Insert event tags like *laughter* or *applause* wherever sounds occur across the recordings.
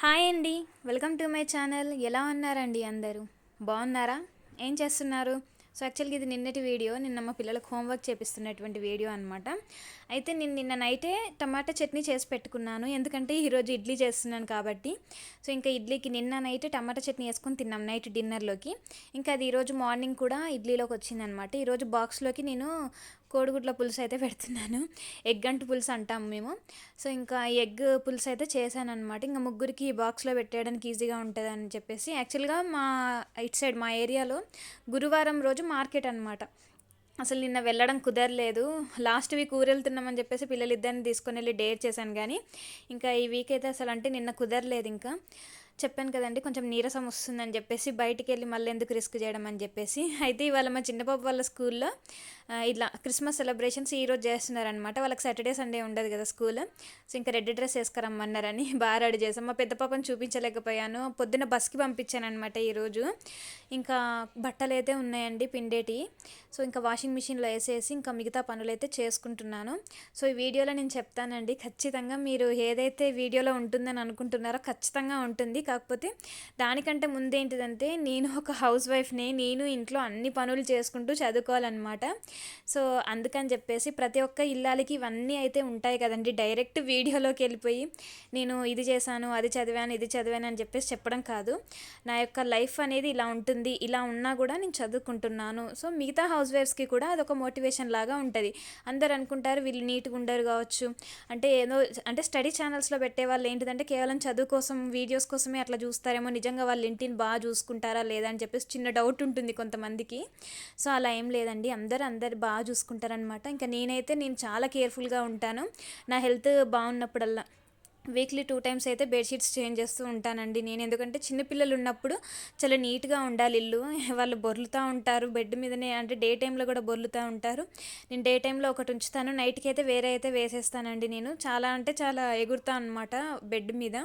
Hi అండి. Welcome to my channel. ఎలా ఉన్నారండి అందరూ? బాగున్నారా? ఏం చేస్తున్నారు? సో యాక్చువల్గా ఇది నిన్నటి వీడియో. నిన్న మా పిల్లలకు హోంవర్క్ చేపిస్తున్నటువంటి వీడియో అనమాట అయితే నేను నిన్న నైటే టమాటా చట్నీ చేసి పెట్టుకున్నాను. ఎందుకంటే ఈరోజు ఇడ్లీ చేస్తున్నాను కాబట్టి. సో ఇంకా ఇడ్లీకి నిన్న నైట్ టమాటా చట్నీ వేసుకొని తిన్నాం నైట్ డిన్నర్లోకి. ఇంకా అది ఈరోజు మార్నింగ్ కూడా ఇడ్లీలోకి వచ్చిందనమాట ఈరోజు బాక్స్లోకి నేను కోడిగుడ్ల పులుసు అయితే పెడుతున్నాను. ఎగ్ అంటు పులుసు అంటాం మేము. సో ఇంకా ఈ ఎగ్ పులుసు అయితే చేశాను అనమాట ఇంకా ముగ్గురికి ఈ బాక్స్లో పెట్టేయడానికి ఈజీగా ఉంటుంది అని చెప్పేసి. యాక్చువల్గా మా ఇట్ సైడ్ మా ఏరియాలో గురువారం రోజు మార్కెట్ అనమాట అసలు నిన్న వెళ్ళడం కుదరలేదు. లాస్ట్ వీక్ ఊరెళ్తున్నామని చెప్పేసి పిల్లలు ఇద్దరిని తీసుకొని వెళ్ళి డేట్ చేశాను కానీ ఇంకా ఈ వీక్ అయితే అసలు అంటే నిన్న కుదరలేదు ఇంకా. చెప్పాను కదండి కొంచెం నీరసం వస్తుందని చెప్పేసి బయటికి వెళ్ళి మళ్ళీ ఎందుకు రిస్క్ చేయడం అని చెప్పేసి. అయితే ఇవాళ మా చిన్నపాప వాళ్ళ స్కూల్లో ఇలా క్రిస్మస్ సెలబ్రేషన్స్ ఈరోజు చేస్తున్నారనమాట వాళ్ళకి సాటర్డే సండే ఉండదు కదా స్కూల్. సో ఇంకా రెడ్ డ్రెస్ వేసుకురమ్మన్నారని *laughs* బాగా రెడీ చేసాం మా పెద్ద పాపను చూపించలేకపోయాను. పొద్దున్న బస్కి పంపించాను అనమాట ఈరోజు ఇంకా బట్టలు అయితే ఉన్నాయండి పిండేటి. సో ఇంకా వాషింగ్ మిషన్లో వేసేసి ఇంకా మిగతా పనులు అయితే చేసుకుంటున్నాను. సో ఈ వీడియోలో నేను చెప్తానండి ఖచ్చితంగా మీరు ఏదైతే వీడియోలో ఉంటుందని అనుకుంటున్నారో ఖచ్చితంగా ఉంటుంది. కాకపోతే దానికంటే ముందేంటిదంటే నేను ఒక హౌస్ వైఫ్ని నేను ఇంట్లో అన్ని పనులు చేసుకుంటూ చదువుకోవాలన్నమాట. సో అందుకని చెప్పేసి ప్రతి ఒక్క ఇల్లాలకి ఇవన్నీ అయితే ఉంటాయి కదండి. డైరెక్ట్ వీడియోలోకి వెళ్ళిపోయి నేను ఇది చేశాను అది చదివాను ఇది చదివాను అని చెప్పేసి చెప్పడం కాదు. నా యొక్క లైఫ్ అనేది ఇలా ఉంటుంది ఇలా ఉన్నా కూడా నేను చదువుకుంటున్నాను. సో మిగతా హౌస్ వైఫ్స్కి కూడా అదొక మోటివేషన్ లాగా ఉంటుంది. అందరు అనుకుంటారు వీళ్ళు నీట్గా ఉండరు కావచ్చు. అంటే ఏదో అంటే స్టడీ ఛానల్స్లో పెట్టే వాళ్ళు ఏంటిదంటే కేవలం చదువు కోసం వీడియోస్ కోసమే అట్లా చూస్తారేమో? నిజంగా వాళ్ళ ఇంటిని బాగా చూసుకుంటారా లేదా అని చెప్పేసి చిన్న డౌట్ ఉంటుంది కొంతమందికి. సో అలా ఏం లేదండి. అందరు అందరు బాగా చూసుకుంటారనమాట ఇంకా నేనైతే నేను చాలా కేర్ఫుల్గా ఉంటాను. నా హెల్త్ బాగున్నప్పుడల్లా వీక్లీ టూ టైమ్స్ అయితే బెడ్షీట్స్ చేంజ్ చేస్తూ ఉంటానండి. నేను ఎందుకంటే చిన్నపిల్లలు ఉన్నప్పుడు చాలా నీట్గా ఉండాలి ఇల్లు. *laughs* వాళ్ళు బొర్లుతూ ఉంటారు. బెడ్ మీదనే అంటే డే టైంలో కూడా బొర్లుతూ ఉంటారు. నేను డే టైంలో ఒకటి ఉంచుతాను. నైట్కి అయితే వేరే అయితే వేసేస్తానండి నేను. చాలా అంటే చాలా ఎగురుతా అనమాట బెడ్ మీద.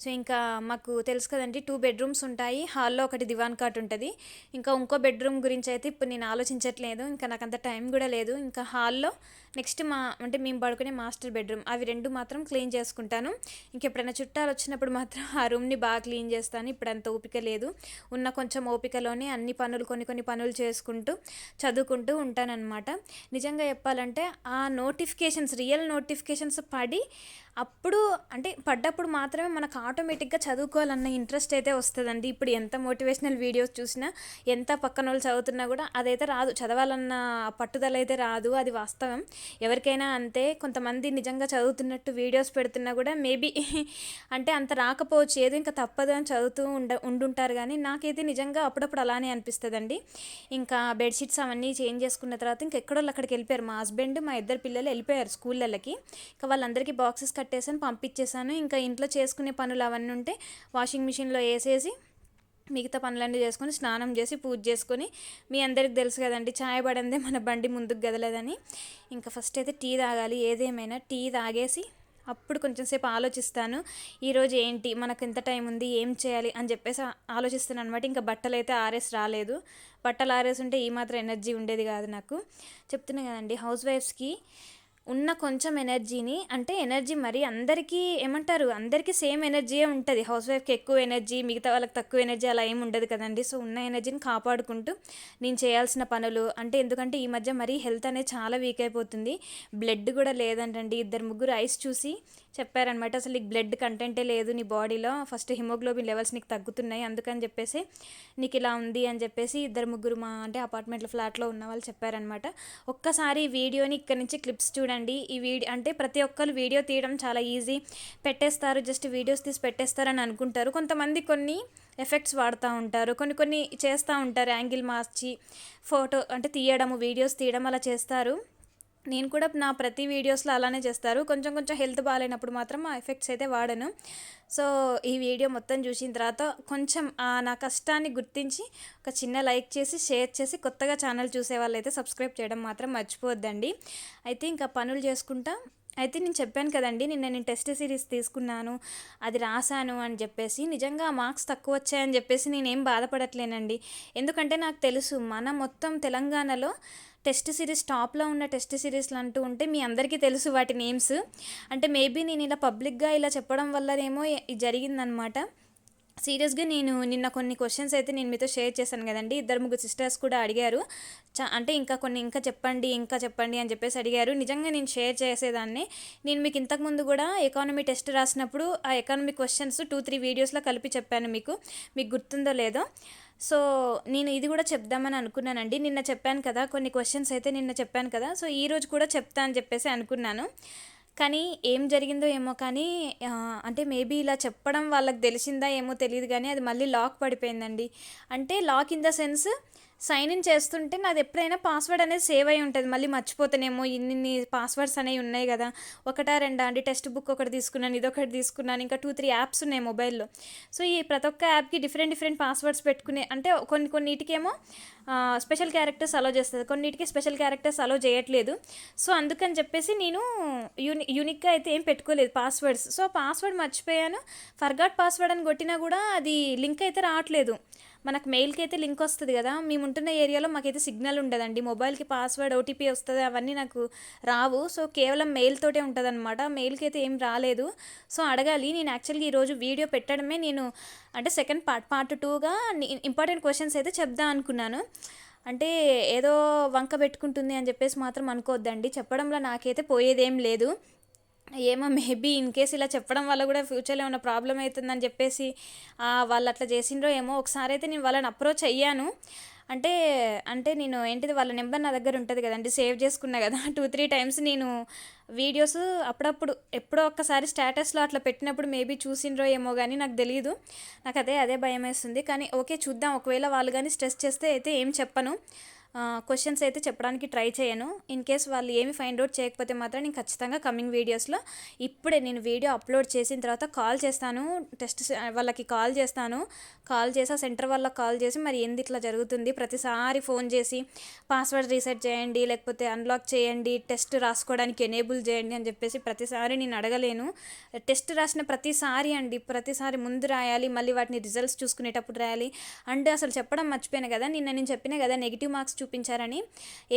సో ఇంకా మాకు తెలుసు కదండి టూ బెడ్రూమ్స్ ఉంటాయి. హాల్లో ఒకటి దివాన్ కాట్ ఉంటుంది. ఇంకా ఇంకో బెడ్రూమ్ గురించి అయితే ఇప్పుడు నేను ఆలోచించట్లేదు. ఇంకా నాకు అంత టైం కూడా లేదు. ఇంకా హాల్లో నెక్స్ట్ మా అంటే మేము పడుకునే మాస్టర్ బెడ్రూమ్. అవి రెండు మాత్రం క్లీన్ చేసుకుంటాను. ఇంకెప్పుడైనా చుట్టాలు వచ్చినప్పుడు మాత్రం ఆ రూమ్ని బాగా క్లీన్ చేస్తాను. ఇప్పుడు అంత ఓపిక లేదు. ఉన్న కొంచెం ఓపికలోనే అన్ని పనులు కొన్ని కొన్ని పనులు చేసుకుంటూ చదువుకుంటూ ఉంటానన్నమాట. నిజంగా చెప్పాలంటే ఆ నోటిఫికేషన్స్ రియల్ నోటిఫికేషన్స్ పడి అప్పుడు అంటే పడ్డప్పుడు మాత్రమే మనకు ఆటోమేటిక్గా చదువుకోవాలన్న ఇంట్రెస్ట్ అయితే వస్తుందండి. ఇప్పుడు ఎంత మోటివేషనల్ వీడియోస్ చూసినా ఎంత పక్కన వాళ్ళు చదువుతున్నా కూడా అదైతే రాదు. చదవాలన్న పట్టుదల అయితే రాదు. అది వాస్తవం. ఎవరికైనా అంతే. కొంతమంది నిజంగా చదువుతున్నట్టు వీడియోస్ పెడుతున్నా కూడా మేబీ *laughs* అంటే అంత రాకపోవచ్చు. ఏదో ఇంకా తప్పదు అని చదువుతూ ఉండ ఉండుంటారు కానీ నాకైతే నిజంగా అప్పుడప్పుడు అలానే అనిపిస్తుందండి. ఇంకా బెడ్షీట్స్ అవన్నీ చేంజ్ చేసుకున్న తర్వాత ఇంకెక్కడో అక్కడికి వెళ్ళిపోయారు. మా హస్బెండ్ మా ఇద్దరు పిల్లలు వెళ్ళిపోయారు స్కూళ్ళకి. ఇంకా వాళ్ళందరికీ బాక్సెస్ కట్టేసాను పంపించేసాను ఇంకా ఇంట్లో చేసుకునే పనులు అవన్నీ ఉంటే వాషింగ్ మిషన్లో వేసేసి మిగతా పనులన్నీ చేసుకొని స్నానం చేసి పూజ చేసుకొని మీ అందరికి తెలుసు కదండి ఛాయ్ పడందే మన బండి ముందుకు గదలేదని. ఇంకా ఫస్ట్ అయితే టీ తాగాలి ఏదేమైనా టీ తాగేసి అప్పుడు కొంచెం సేపు ఆలోచిస్తాను. ఈరోజు ఏంటి మనకు ఎంత టైం ఉంది ఏం చేయాలి అని చెప్పేసి ఆలోచిస్తాను అనమాట ఇంకా బట్టలు అయితే ఆరేసి రాలేదు. బట్టలు ఆరేసి ఉంటే ఈ మాత్రం ఎనర్జీ ఉండేది కాదు నాకు. చెప్తున్నా కదండి హౌస్ వైఫ్స్కి ఉన్న కొంచెం ఎనర్జీని అంటే ఎనర్జీ మరి అందరికీ ఏమంటారు? అందరికీ సేమ్ ఎనర్జీయే ఉంటుంది. హౌస్ వైఫ్కి ఎక్కువ ఎనర్జీ మిగతా వాళ్ళకి తక్కువ ఎనర్జీ అలా ఏమి ఉండదు కదండి. సో ఉన్న ఎనర్జీని కాపాడుకుంటూ నేను చేయాల్సిన పనులు అంటే ఎందుకంటే ఈ మధ్య మరీ హెల్త్ అనేది చాలా వీక్ అయిపోతుంది. బ్లడ్ కూడా లేదంటండి. ఇద్దరు ముగ్గురు ఐస్ చూసి చెప్పారనమాట. అసలు నీకు బ్లడ్ కంటెంటే లేదు నీ బాడీలో. ఫస్ట్ హిమోగ్లోబిన్ లెవెల్స్ నీకు తగ్గుతున్నాయి. అందుకని చెప్పేసి నీకు ఇలా ఉంది అని చెప్పేసి ఇద్దరు ముగ్గురు మా అంటే అపార్ట్మెంట్లో ఫ్లాట్లో ఉన్న వాళ్ళు చెప్పారనమాట. ఒక్కసారి వీడియోని ఇక్కడ నుంచి క్లిప్స్ చూడండి. ఈ వీడియో అంటే ప్రతి ఒక్కరు వీడియో తీయడం చాలా ఈజీ. పెట్టేస్తారు జస్ట్ వీడియోస్ తీసి పెట్టేస్తారని అనుకుంటారు. కొంతమంది కొన్ని ఎఫెక్ట్స్ వాడుతూ ఉంటారు. కొన్ని కొన్ని చేస్తూ ఉంటారు. యాంగిల్ మార్చి ఫోటో అంటే తీయడము వీడియోస్ తీయడం అలా చేస్తారు. నేను కూడా నా ప్రతి వీడియోస్లో అలానే చేస్తారు. కొంచెం కొంచెం హెల్త్ బాగాలేనప్పుడు మాత్రం ఆ ఎఫెక్ట్స్ అయితే వాడను. సో ఈ వీడియో మొత్తం చూసిన తర్వాత కొంచెం నా కష్టాన్ని గుర్తించి ఒక చిన్న లైక్ చేసి షేర్ చేసి కొత్తగా ఛానల్ చూసే వాళ్ళైతే సబ్స్క్రైబ్ చేయడం మాత్రం మర్చిపోవద్దండి. అయితే ఇంకా పనులు చేసుకుంటా. అయితే నేను చెప్పాను కదండి నిన్న నేను టెస్ట్ సిరీస్ తీసుకున్నాను అది రాశాను అని చెప్పేసి నిజంగా మార్క్స్ తక్కువ వచ్చాయని చెప్పేసి నేనేం బాధపడట్లేనండి. ఎందుకంటే నాకు తెలుసు మన మొత్తం తెలంగాణలో టెస్ట్ సిరీస్ టాప్లో ఉన్న టెస్ట్ సిరీస్లు అంటూ ఉంటే మీ అందరికీ తెలుసు వాటి నేమ్స్. అంటే మేబీ నేను ఇలా పబ్లిక్గా ఇలా చెప్పడం వల్లనేమో ఇది జరిగిందనమాట. సీరియస్గా నేను నిన్న కొన్ని క్వశ్చన్స్ అయితే నేను మీతో షేర్ చేశాను కదండి. ఇద్దరు ముగ్గురు సిస్టర్స్ కూడా అడిగారు. చా అంటే ఇంకా కొన్ని ఇంకా చెప్పండి ఇంకా చెప్పండి అని చెప్పేసి అడిగారు. నిజంగా నేను షేర్ చేసేదాన్ని. నేను మీకు ఇంతకుముందు కూడా ఎకానమీ టెస్ట్ రాసినప్పుడు ఆ ఎకానమీ క్వశ్చన్స్ టూ త్రీ వీడియోస్లో కలిపి చెప్పాను మీకు. మీకు గుర్తుందో లేదో. సో నేను ఇది కూడా చెప్దామని అనుకున్నానండి. నిన్న చెప్పాను కదా కొన్ని క్వశ్చన్స్ అయితే నిన్న చెప్పాను కదా. సో ఈ రోజు కూడా చెప్తా అని చెప్పేసి అనుకున్నాను. కానీ ఏం జరిగిందో ఏమో కానీ అంటే మేబీ ఇలా చెప్పడం వాళ్ళకి తెలిసిందా ఏమో తెలియదు కానీ అది మళ్ళీ లాక్ పడిపోయిందండి. అంటే lock in the sense sign in చేస్తుంటే నాది ఎప్పుడైనా పాస్వర్డ్ అనేది సేవ్ అయి ఉంటుంది. మళ్ళీ మర్చిపోతానేమో ఇన్ని పాస్వర్డ్స్ అనేవి ఉన్నాయి కదా. ఒకటా రెండా అండి? టెక్స్ట్ బుక్ ఒకటి తీసుకున్నాను ఇదొకటి తీసుకున్నాను ఇంకా టూ త్రీ యాప్స్ ఉన్నాయి మొబైల్లో సో ఈ ప్రతి ఒక్క యాప్కి డిఫరెంట్ డిఫరెంట్ పాస్వర్డ్స్ పెట్టుకునే అంటే కొన్ని కొన్నిటికేమో స్పెషల్ క్యారెక్టర్స్ అలో చేస్తుంది. కొన్నిటికి స్పెషల్ క్యారెక్టర్స్ అలో చేయట్లేదు. సో అందుకని చెప్పేసి నేను యూని యూనిక్గా అయితే ఏం పెట్టుకోలేదు పాస్వర్డ్స్ సో పాస్వర్డ్ మర్చిపోయాను. ఫర్గాట్ పాస్వర్డ్ అని కొట్టినా కూడా అది లింక్ అయితే రావట్లేదు. మనకు మెయిల్కి అయితే లింక్ వస్తుంది కదా. మేము ఉంటున్న ఏరియాలో మాకైతే సిగ్నల్ ఉండదండి. మొబైల్కి పాస్వర్డ్ ఓటీపీ వస్తుంది అవన్నీ నాకు రావు. సో కేవలం మెయిల్ తోటే ఉంటుంది అనమాట మెయిల్కి అయితే ఏం రాలేదు. సో అడగాలి. నేను యాక్చువల్గా ఈరోజు వీడియో పెట్టడమే నేను అంటే సెకండ్ పార్ట్ పార్ట్ టూగా ఇంపార్టెంట్ క్వశ్చన్స్ అయితే చెప్దాం అనుకున్నాను. అంటే ఏదో వంక పెట్టుకుంటుంది అని చెప్పేసి మాత్రం అనుకోవద్దండి. చెప్పడంలో నాకైతే పోయేదేం లేదు. ఏమో మేబీ ఇన్ కేస్ ఇలా చెప్పడం వల్ల కూడా ఫ్యూచర్లో ఏమైనా ప్రాబ్లం అవుతుందని చెప్పేసి వాళ్ళు అట్లా చేసిండ్రో ఏమో ఒకసారి అయితే నేను వాళ్ళని అప్రోచ్ అయ్యాను. అంటే అంటే నేను ఏంటిది వాళ్ళ నెంబర్ నా దగ్గర ఉంటుంది కదండి సేవ్ చేసుకున్నా కదా. టూ త్రీ టైమ్స్ నేను వీడియోస్ అప్పుడప్పుడు ఎప్పుడో ఒక్కసారి స్టేటస్లో అట్లా పెట్టినప్పుడు మేబీ చూసిండ్రో ఏమో కానీ నాకు తెలియదు నాకు అదే అదే భయం వేస్తుంది. కానీ ఓకే చూద్దాం. ఒకవేళ వాళ్ళు కానీ స్ట్రెస్ చేస్తే అయితే ఏం చెప్పను. క్వశ్చన్స్ అయితే చెప్పడానికి ట్రై చేయను. ఇన్ కేస్ వాళ్ళు ఏమి ఫైండ్ అవుట్ చేయకపోతే మాత్రం నేను ఖచ్చితంగా కమింగ్ వీడియోస్లో ఇప్పుడే నేను వీడియో అప్లోడ్ చేసిన తర్వాత కాల్ చేస్తాను. టెస్ట్ వాళ్ళకి కాల్ చేస్తాను. కాల్ చేసి ఆ సెంటర్ వాళ్ళకి కాల్ చేసి మరి ఏంది ఇట్లా జరుగుతుంది? ప్రతిసారి ఫోన్ చేసి పాస్వర్డ్ రీసెట్ చేయండి లేకపోతే అన్లాక్ చేయండి టెస్ట్ రాసుకోవడానికి ఎనేబుల్ చేయండి అని చెప్పేసి ప్రతిసారి నేను అడగలేను. టెస్ట్ రాసిన ప్రతిసారి అండి ప్రతిసారి ముందు రాయాలి మళ్ళీ వాటిని రిజల్ట్స్ చూసుకునేటప్పుడు రాయాలి. అండ్ అసలు చెప్పడం మర్చిపోయాను కదా నిన్న నేను చెప్పిన కదా నెగిటివ్ మార్క్స్ చూపించారని.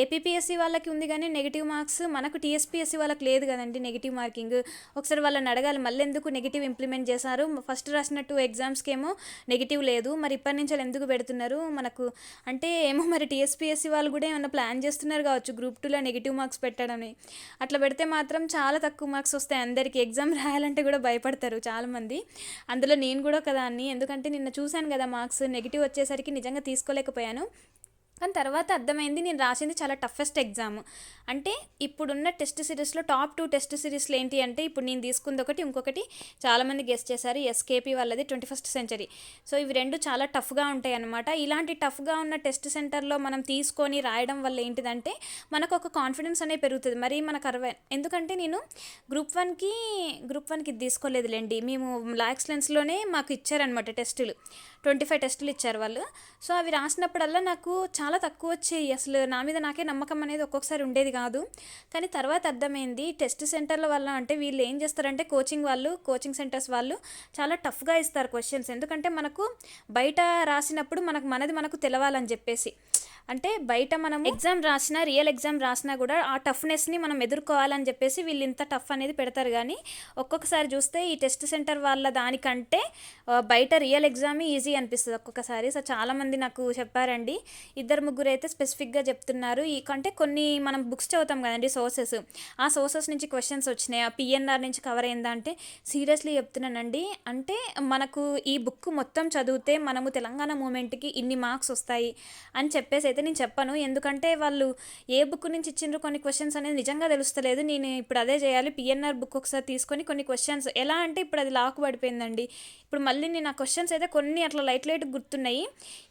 ఏపీపీఎస్సీ వాళ్ళకి ఉంది కానీ నెగిటివ్ మార్క్స్ మనకు టీఎస్పీఎస్సీ వాళ్ళకి లేదు కదండి నెగిటివ్ మార్కింగ్ ఒకసారి వాళ్ళని అడగాలి మళ్ళీ ఎందుకు నెగిటివ్ ఇంప్లిమెంట్ చేశారు? ఫస్ట్ రాసిన టూ ఎగ్జామ్స్కి ఏమో నెగిటివ్ లేదు. మరి ఇప్పటి నుంచి వాళ్ళు ఎందుకు పెడుతున్నారు? మనకు అంటే ఏమో మరి టీఎస్పీఎస్సీ వాళ్ళు కూడా ఏమైనా ప్లాన్ చేస్తున్నారు కావచ్చు గ్రూప్ టూలో నెగిటివ్ మార్క్స్ పెట్టడమే అట్లా పెడితే మాత్రం చాలా తక్కువ మార్క్స్ వస్తాయి. అందరికీ ఎగ్జామ్ రాయాలంటే కూడా భయపడతారు చాలామంది. అందులో నేను కూడా ఒకదాన్ని ఎందుకంటే నిన్న చూశాను కదా మార్క్స్ నెగిటివ్ వచ్చేసరికి నిజంగా తీసుకోలేకపోయాను. కానీ తర్వాత అర్థమైంది నేను రాసింది చాలా టఫెస్ట్ ఎగ్జామ్ అంటే ఇప్పుడున్న టెస్ట్ సిరీస్లో టాప్ టూ టెస్ట్ సిరీస్లు ఏంటి అంటే ఇప్పుడు నేను తీసుకుంది ఒకటి ఇంకొకటి చాలామంది గెస్ట్ చేశారు ఎస్కేపీ వాళ్ళది ట్వంటీ ఫస్ట్ సెంచరీ సో ఇవి రెండు చాలా టఫ్గా ఉంటాయి అనమాట ఇలాంటి టఫ్గా ఉన్న టెస్ట్ సెంటర్లో మనం తీసుకొని రాయడం వల్ల ఏంటిదంటే మనకు ఒక కాన్ఫిడెన్స్ అనేది పెరుగుతుంది. మరి మనకు అరవై ఎందుకంటే నేను గ్రూప్ వన్కి గ్రూప్ వన్కి ఇది తీసుకోలేదులేండి. మేము లాక్స్ లెన్స్లోనే మాకు ఇచ్చారనమాట టెస్టులు ట్వంటీ ఫైవ్ టెస్టులు ఇచ్చారు వాళ్ళు. సో అవి రాసినప్పుడల్లా నాకు చాలా తక్కువ వచ్చాయి. అసలు నా మీద నాకే నమ్మకం అనేది ఒక్కొక్కసారి ఉండేది కాదు. కానీ తర్వాత అర్థమైంది టెస్ట్ సెంటర్ల వల్ల అంటే వీళ్ళు ఏం చేస్తారంటే కోచింగ్ వాళ్ళు కోచింగ్ సెంటర్స్ వాళ్ళు చాలా టఫ్గా ఇస్తారు క్వశ్చన్స్. ఎందుకంటే మనకు బయట రాసినప్పుడు మనకు మనది మనకు తెలవాలని చెప్పేసి. అంటే బయట మనం ఎగ్జామ్ రాసినా రియల్ ఎగ్జామ్ రాసినా కూడా ఆ టఫ్నెస్ని మనం ఎదుర్కోవాలని చెప్పేసి వీళ్ళు ఇంత టఫ్ అనేది పెడతారు. కానీ ఒక్కొక్కసారి చూస్తే ఈ టెస్ట్ సెంటర్ వాళ్ళ దానికంటే బయట రియల్ ఎగ్జామ్ ఈజీ అనిపిస్తుంది ఒక్కొక్కసారి. సో చాలామంది నాకు చెప్పారండి. ఇద్దరు ముగ్గురు అయితే స్పెసిఫిక్గా చెప్తున్నారు. ఈ కంటే కొన్ని మనం బుక్స్ చదువుతాం కదండి సోర్సెస్ ఆ సోర్సెస్ నుంచి క్వశ్చన్స్ వచ్చినాయి. ఆ పిఎన్ఆర్ నుంచి కవర్ అయిందా అంటే సీరియస్లీ చెప్తున్నానండి. అంటే మనకు ఈ బుక్ మొత్తం చదివితే మనము తెలంగాణ మూమెంట్కి ఇన్ని మార్క్స్ వస్తాయి అని చెప్పేసి అయితే నేను చెప్పను. ఎందుకంటే వాళ్ళు ఏ బుక్ నుంచి ఇచ్చిండ్రు కొన్ని క్వశ్చన్స్ అనేది నిజంగా తెలుస్తలేదు. నేను ఇప్పుడు అదే చేయాలి. పిఎన్ఆర్ బుక్ ఒకసారి తీసుకొని కొన్ని క్వశ్చన్స్ ఎలా అంటే ఇప్పుడు అది లాక్ పడిపోయిందండి. ఇప్పుడు మళ్ళీ నేను ఆ క్వశ్చన్స్ అయితే కొన్ని అట్లా లైట్ లైట్ గుర్తున్నాయి.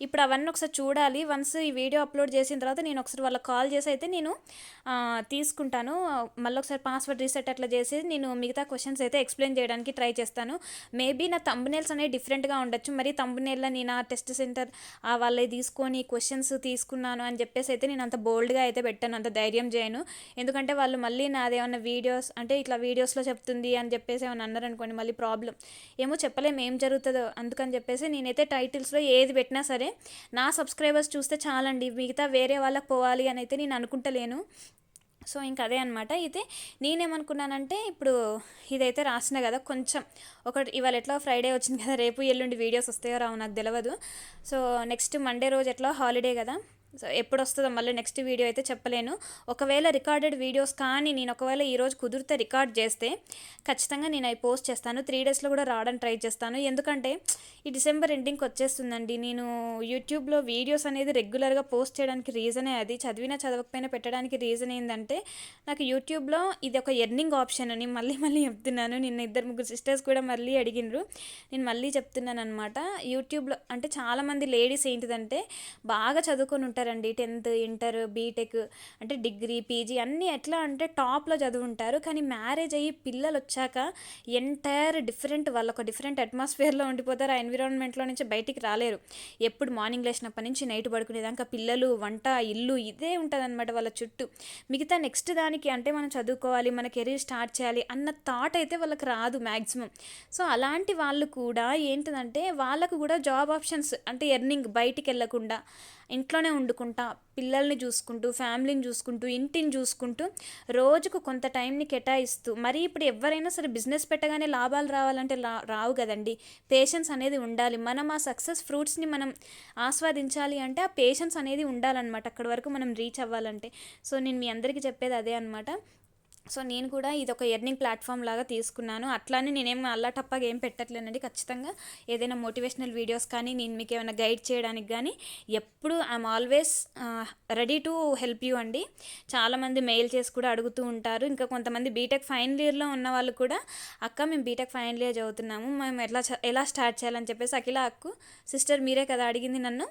ఇప్పుడు అవన్నీ ఒకసారి చూడాలి. వన్స్ ఈ వీడియో అప్లోడ్ చేసిన తర్వాత నేను ఒకసారి వాళ్ళకి కాల్ చేసి అయితే నేను తీసుకుంటాను. మళ్ళీ ఒకసారి పాస్వర్డ్ రీసెట్ అట్లా చేసి నేను మిగతా క్వశ్చన్స్ అయితే ఎక్స్ప్లెయిన్ చేయడానికి ట్రై చేస్తాను. మేబీ నా తంబునేల్స్ అనేవి డిఫరెంట్గా ఉండొచ్చు. మరి తంబునేల్లో నేను ఆ టెస్ట్ సెంటర్ వాళ్ళే తీసుకొని క్వశ్చన్స్ తీసుకుని తీసుకున్నాను అని చెప్పేసి అయితే నేను అంత బోల్డ్గా అయితే పెట్టాను అంత ధైర్యం చేయను. ఎందుకంటే వాళ్ళు మళ్ళీ నాదేమన్నా వీడియోస్ అంటే ఇట్లా వీడియోస్లో చెప్తుంది అని చెప్పేసి ఏమన్నా అన్నారు అనుకోండి మళ్ళీ ప్రాబ్లం ఏమో చెప్పలేము ఏం జరుగుతుందో అందుకని చెప్పేసి నేనైతే టైటిల్స్లో ఏది పెట్టినా సరే నా సబ్స్క్రైబర్స్ చూస్తే చాలండి మిగతా వేరే వాళ్ళకి పోవాలి అని అయితే నేను అనుకుంటలేను. సో ఇంక అదే అనమాట అయితే నేనేమనుకున్నానంటే ఇప్పుడు ఇదైతే రాసిన కదా కొంచెం ఒకటి ఇవాళ ఎట్లా ఫ్రైడే వచ్చింది కదా రేపు ఎల్లుండి వీడియోస్ వస్తాయో రావు నాకు తెలియదు సో నెక్స్ట్ మండే రోజు ఎట్లా హాలిడే కదా ఎప్పుడు వస్తుందో మళ్ళీ నెక్స్ట్ వీడియో అయితే చెప్పలేను. ఒకవేళ రికార్డెడ్ వీడియోస్ కానీ నేను ఒకవేళ ఈరోజు కుదిరితే రికార్డ్ చేస్తే ఖచ్చితంగా నేను అవి పోస్ట్ చేస్తాను. త్రీ డేస్లో కూడా రావడానికి ట్రై చేస్తాను. ఎందుకంటే ఈ డిసెంబర్ ఎండింగ్కి వచ్చేస్తుందండి. నేను యూట్యూబ్లో వీడియోస్ అనేది రెగ్యులర్గా పోస్ట్ చేయడానికి రీజనే అది. చదివినా చదవకపోయినా పెట్టడానికి రీజన్ ఏంటంటే నాకు యూట్యూబ్లో ఇది ఒక ఎర్నింగ్ ఆప్షన్ అని మళ్ళీ మళ్ళీ చెప్తున్నాను. నిన్న ఇద్దరు ముగ్గురు సిస్టర్స్ కూడా మళ్ళీ అడిగినారు నేను మళ్ళీ చెప్తున్నాను అనమాట యూట్యూబ్లో అంటే చాలామంది లేడీస్ ఏంటిదంటే బాగా చదువుకొని ఉంటారు. చదువుతారండి టెన్త్ ఇంటర్ బీటెక్ అంటే డిగ్రీ పీజీ అన్నీ ఎట్లా అంటే టాప్లో చదువుంటారు. కానీ మ్యారేజ్ అయ్యి పిల్లలు వచ్చాక ఎంటైర్ డిఫరెంట్ వాళ్ళు ఒక డిఫరెంట్ అట్మాస్ఫియర్లో ఉండిపోతారు. ఆ ఎన్విరాన్మెంట్లో నుంచి బయటికి రాలేరు. ఎప్పుడు మార్నింగ్ లేచినప్పటి నుంచి నైట్ పడుకునేదాకా పిల్లలు వంట ఇల్లు ఇదే ఉంటుంది అనమాట వాళ్ళ చుట్టూ. మిగతా నెక్స్ట్ దానికి అంటే మనం చదువుకోవాలి మన కెరీర్ స్టార్ట్ చేయాలి అన్న థాట్ అయితే వాళ్ళకి రాదు మ్యాక్సిమం సో అలాంటి వాళ్ళు కూడా ఏంటిదంటే వాళ్ళకు కూడా జాబ్ ఆప్షన్స్ అంటే ఎర్నింగ్ బయటికి వెళ్ళకుండా ఇంట్లోనే వండుకుంటా పిల్లల్ని చూసుకుంటూ ఫ్యామిలీని చూసుకుంటూ ఇంటిని చూసుకుంటూ రోజుకు కొంత టైంని కేటాయిస్తూ మరి ఇప్పుడు ఎవరైనా సరే బిజినెస్ పెట్టగానే లాభాలు రావాలంటే రావు కదండి. పేషెన్స్ అనేది ఉండాలి. మనం ఆ సక్సెస్ ఫ్రూట్స్ని మనం ఆస్వాదించాలి అంటే ఆ పేషెన్స్ అనేది ఉండాలన్నమాట. అక్కడి వరకు మనం రీచ్ అవ్వాలంటే. సో నేను మీ అందరికీ చెప్పేది అదే అనమాట సో నేను కూడా ఇది ఒక ఎర్నింగ్ ప్లాట్ఫామ్ లాగా తీసుకున్నాను. అట్లానే నేనేం అల్లాటప్పగా ఏం పెట్టట్లేనండి. ఖచ్చితంగా ఏదైనా మోటివేషనల్ వీడియోస్ కానీ నేను మీకు ఏమైనా గైడ్ చేయడానికి కానీ ఎప్పుడు I'm always ready to help you అండి. చాలామంది మెయిల్ చేసి కూడా అడుగుతూ ఉంటారు. ఇంకా కొంతమంది బీటెక్ ఫైనల్ ఇయర్లో ఉన్న వాళ్ళు కూడా అక్క మేము బీటెక్ ఫైనల్ ఇయర్ చదువుతున్నాము. మేము ఎలా ఎలా స్టార్ట్ చేయాలని చెప్పేసి అఖిల అక్కు సిస్టర్ మీరే కదా అడిగింది నన్ను.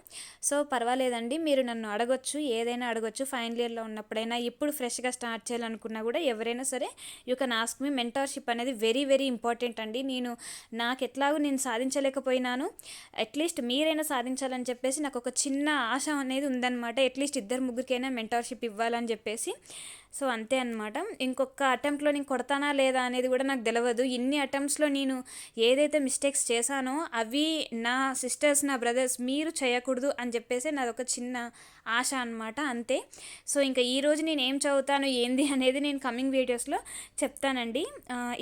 సో పర్వాలేదండి. మీరు నన్ను అడగొచ్చు. ఏదైనా అడగొచ్చు. ఫైనల్ ఇయర్లో ఉన్నప్పుడైనా ఇప్పుడు ఫ్రెష్గా స్టార్ట్ చేయాలనుకున్నా కూడా ఎవరు ఎవరైనా సరే you can ask me mentorship అనేది వెరీ వెరీ ఇంపార్టెంట్ అండి. నేను నాకు ఎట్లాగో నేను సాధించలేకపోయినాను. అట్లీస్ట్ మీరైనా సాధించాలని చెప్పేసి నాకు ఒక చిన్న ఆశ అనేది ఉందన్నమాట. అట్లీస్ట్ ఇద్దరు ముగ్గురికైనా మెంటర్షిప్ ఇవ్వాలని చెప్పేసి. సో అంతే అనమాట ఇంకొక అటెంప్ట్లో నేను కొడతానా లేదా అనేది కూడా నాకు తెలియదు ఇన్ని అటెంప్ట్స్లో నేను ఏదైతే మిస్టేక్స్ చేశానో అవి నా సిస్టర్స్ నా బ్రదర్స్ మీరు చేయకూడదు అని చెప్పేసి నాది ఒక చిన్న ఆశ అనమాట అంతే. సో ఇంకా ఈరోజు నేను ఏం చదువుతాను ఏంది అనేది నేను కమింగ్ వీడియోస్లో చెప్తానండి.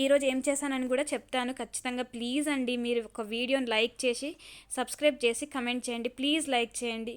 ఈరోజు ఏం చేశానని కూడా చెప్తాను. ఖచ్చితంగా ప్లీజ్ అండి మీరు ఒక వీడియోని లైక్ చేసి సబ్స్క్రైబ్ చేసి కమెంట్ చేయండి. ప్లీజ్ లైక్ చేయండి.